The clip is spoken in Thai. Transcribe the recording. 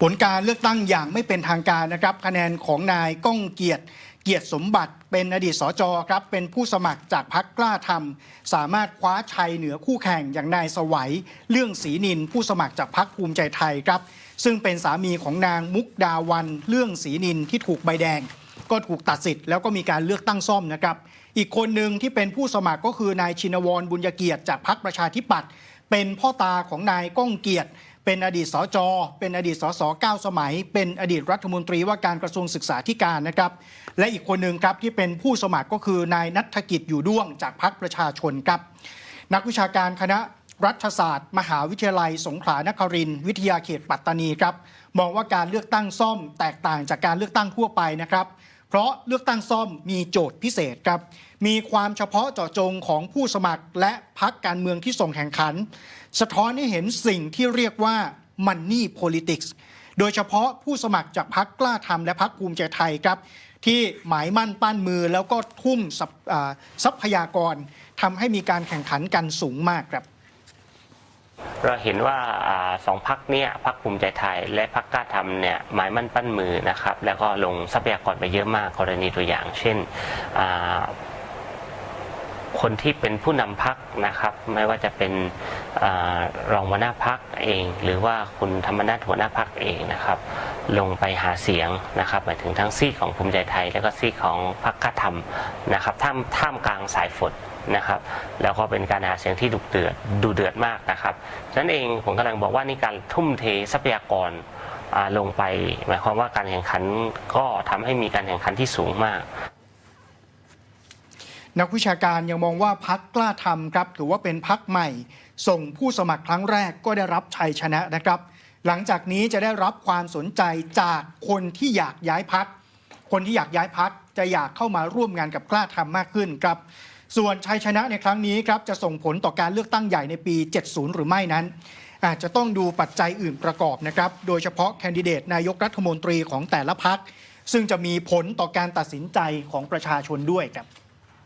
ผลการเลือกตั้งอย่างไม่เป็นทางการนะครับ คะแนนของนายก้องเกียรติเกียรติสมบัติเป็นอดีตสจครับเป็นผู้สมัครจากพักกล้าทำสามารถคว้าชัยเหนือคู่แข่งอย่างนายสวัยเรื่องศรีนิน ผู้สมัครจากพักภูมิใจไทยครับ ซึ่งเป็นสามีของนางมุกดาวันเรื่องศรีนินที่ถูกใบแดง ก็ถูกตัดสิทธิ์แล้วก็มีการเลือกตั้งซ่อมนะครับ อีกคนหนึ่งที่เป็นผู้สมัครก็คือนายชินวรบุญยเกียรติจากพรรคประชาธิปัตย์เป็นพ่อตาของนายก้องเกียรติ เป็นอดีตสจ เป็นอดีตสสเก้าสมัย เป็นอดีตรัฐมนตรีว่าการกระทรวงศึกษาธิการนะครับ และอีกคนหนึ่งครับที่เป็นผู้สมัครก็คือนายนัฐกิจอยู่ด้วงจากพรรคประชาชนครับ นักวิชาการคณะรัฐศาสตร์ มหาวิทยาลัย สงขลานครินทร์วิทยาเขตปัตตานีครับ มองว่าการเลือกตั้งซ่อมแตกต่างจากการเลือกตั้งทั่วไปนะครับ เพราะเลือกตั้งซ่อมมีโจทย์พิเศษครับ มีความเฉพาะเจาะจงของผู้สมัครและพักการเมืองที่ส่งแข่งขัน สะท้อนให้เห็นสิ่งที่เรียกว่า money politics โดยเฉพาะผู้สมัครจากพักกล้าทำและพักภูมิใจไทยครับ ที่หมายมั่นปั้นมือแล้วก็ทุ่มทรัพอ่าทรัพยากรทำให้มีการแข่งขันกันสูงมากครับ เราเห็นว่าอสองพักเนี่ยพักภูมิใจไทย และพักกล้าทำเนี่ยหมายมั่นปั้นมือนะครับแล้วก็ลงทรัพยากรไปเยอะมากกรณีตัวอย่าง เช่นคนที่เป็นผู้นำพักนะครับ ไม่ว่าจะเป็นอรองหัวหน้าพักเอง หรือว่าคุณธรรมนัฐหัวหน้าพักเองนะครับ ลงไปหาเสียงนะครับหมายถึงทั้งซีกของภูมิใจไทย แล้วก็ซีกของพรรคกล้าทำนะครับท่ามท่ามกลางสายฝนนะครับ แล้วก็เป็นการหาเสียงที่ดุเดือดดูเดือดมากนะครับฉะนั้นเองผมกำลังบอกว่านี่การทุ่มเททรัพยากรลงไป หมายความว่าการแข่งขันก็ทำให้มีการแข่งขันที่สูงมากนักวิชาการยังมองว่าพักกล้าทำครับถือว่าเป็นพักใหม่ ส่งผู้สมัครครั้งแรกก็ได้รับชัยชนะนะครับ หลังจากนี้จะได้รับความสนใจจากคนที่อยากย้ายพัก คนที่อยากย้ายพักจะอยากเข้ามาร่วมงานกับกล้าทำมากขึ้นครับ ส่วนชัยชนะในครั้งนี้ครับจะส่งผลต่อการเลือกตั้งใหญ่ในปี 70 หรือไม่นั้น อาจจะต้องดูปัจจัยอื่นประกอบนะครับ โดยเฉพาะแคนดิเดตนายกรัฐมนตรีของแต่ละพัก ซึ่งจะมีผลต่อการตัดสินใจของประชาชนด้วยครับ